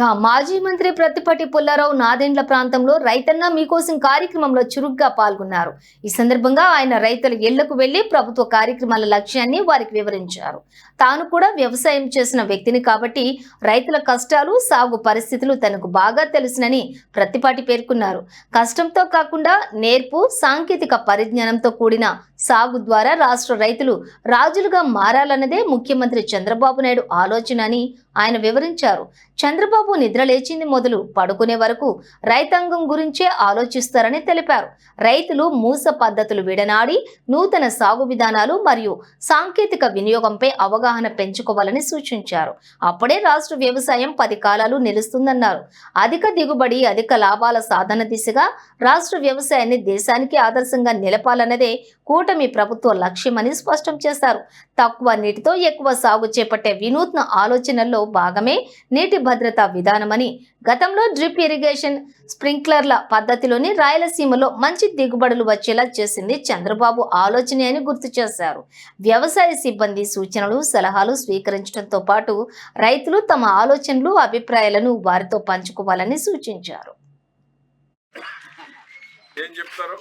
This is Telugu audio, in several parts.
మాజీ మంత్రి ప్రతిపటి పుల్లారావు నాదెండ్ల ప్రాంతంలో రైతన్న మీకోసం కార్యక్రమంలో చురుగ్గా పాల్గొన్నారు. ఈ సందర్భంగా ఆయన రైతుల ఇళ్ళకు వెళ్ళి ప్రభుత్వ కార్యక్రమాల లక్ష్యాన్ని వారికి వివరించారు. తాను కూడా వ్యవసాయం చేసిన వ్యక్తిని కాబట్టి రైతుల కష్టాలు సాగు పరిస్థితులు తనకు బాగా తెలుసునని ప్రతిపాటి పేర్కొన్నారు. కష్టంతో కాకుండా నేర్పు సాంకేతిక పరిజ్ఞానంతో కూడిన సాగు ద్వారా రాష్ట్ర రైతులు రాజులుగా మారాలన్నదే ముఖ్యమంత్రి చంద్రబాబు నాయుడు ఆలోచన అని ఆయన వివరించారు. చంద్రబాబు నిద్రలేచింది మొదలు పడుకునే వరకు రైతాంగం గురించే ఆలోచిస్తారని తెలిపారు. రైతులు మూస పద్ధతులు విడనాడి నూతన సాగు విధానాలు మరియు సాంకేతిక వినియోగంపై అవగాహన పెంచుకోవాలని సూచించారు. అప్పుడే రాష్ట్ర వ్యవసాయం పది కాలాలు నిలుస్తుందన్నారు. అధిక దిగుబడి అధిక లాభాల సాధన దిశగా రాష్ట్ర వ్యవసాయాన్ని దేశానికి ఆదర్శంగా నిలపాలన్నదే కూటమి ప్రభుత్వ లక్ష్యమని స్పష్టం చేశారు. తక్కువ నీటితో ఎక్కువ సాగు చేపట్టే వినూత్న ఆలోచనల్లో భాగమే నీటి భద్రతా విధానమని గతంలో డ్రిప్ ఇరిగేషన్ స్ప్రింక్లర్ల పద్ధతిలోని రాయలసీమలో మంచి దిగుబడులు వచ్చేలా చేసింది చంద్రబాబు ఆలోచనే అని గుర్తు చేశారు. వ్యవసాయ సిబ్బంది సూచనలు సలహాలు స్వీకరించడంతో పాటు రైతులు తమ ఆలోచనలు అభిప్రాయాలను వారితో పంచుకోవాలని సూచించారు. ఏం చెప్తారు?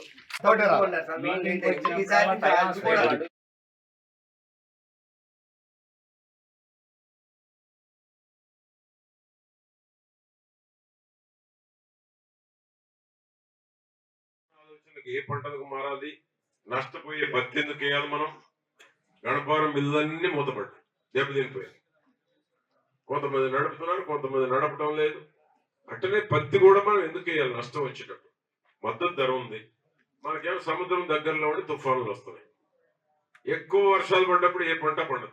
ఏ పంటలకు మారాలి? నష్టపోయే పత్తి ఎందుకు వేయాలి మనం? గణపారం మిల్లన్నీ మూతపడ్డాయి. దెబ్బతినిపోయాయి. కొంతమంది నడుపుతున్నారు కొంతమంది నడపడం లేదు. అట్టనే పత్తి కూడా మనం ఎందుకు వేయాలి? నష్టం వచ్చేటప్పుడు మద్దతు ధర ఉంది. మనకేమో సముద్రం దగ్గరలో ఉండి తుఫానులు వస్తున్నాయి. ఎక్కువ వర్షాలు పడ్డప్పుడు ఏ పంట పండదు.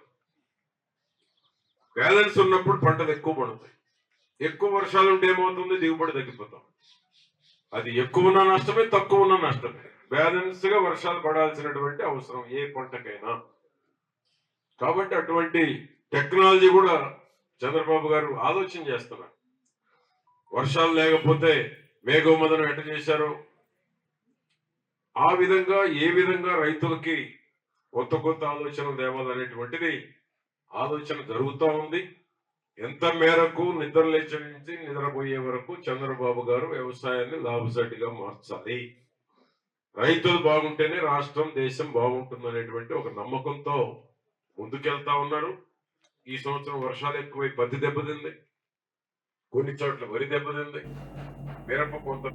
బ్యాలెన్స్ ఉన్నప్పుడు పంటలు ఎక్కువ పండుతాయి. ఎక్కువ వర్షాలు ఉంటే ఏమవుతుంది? దిగుబడి తగ్గిపోతాం. అది ఎక్కువ ఉన్న నష్టమే తక్కువ ఉన్న నష్టమే. బ్యాలెన్స్గా వర్షాలు పడాల్సినటువంటి అవసరం ఏ పంటకైనా. కాబట్టి అటువంటి టెక్నాలజీ కూడా చంద్రబాబు గారు ఆలోచన చేస్తున్నారు. వర్షాలు లేకపోతే మేఘోమదనం ఎట్ట చేశారు? ఆ విధంగా ఏ విధంగా రైతులకి కొత్త కొత్త ఆలోచనలు తేవాలనేటువంటిది ఆలోచన జరుగుతూ ఉంది. ఎంత మేరకు నిద్ర లేచి నుంచి నిద్రపోయే వరకు చంద్రబాబు గారు వ్యవసాయాన్ని లాభసాటిగా మార్చాలి. రైతులు బాగుంటేనే రాష్ట్రం దేశం బాగుంటుంది అనేటువంటి ఒక నమ్మకంతో ముందుకెళ్తా ఉన్నారు. ఈ సంవత్సరం వర్షాలు ఎక్కువై పత్తి దెబ్బతింది. కొన్ని చోట్ల వరి దెబ్బతింది. Vera por conta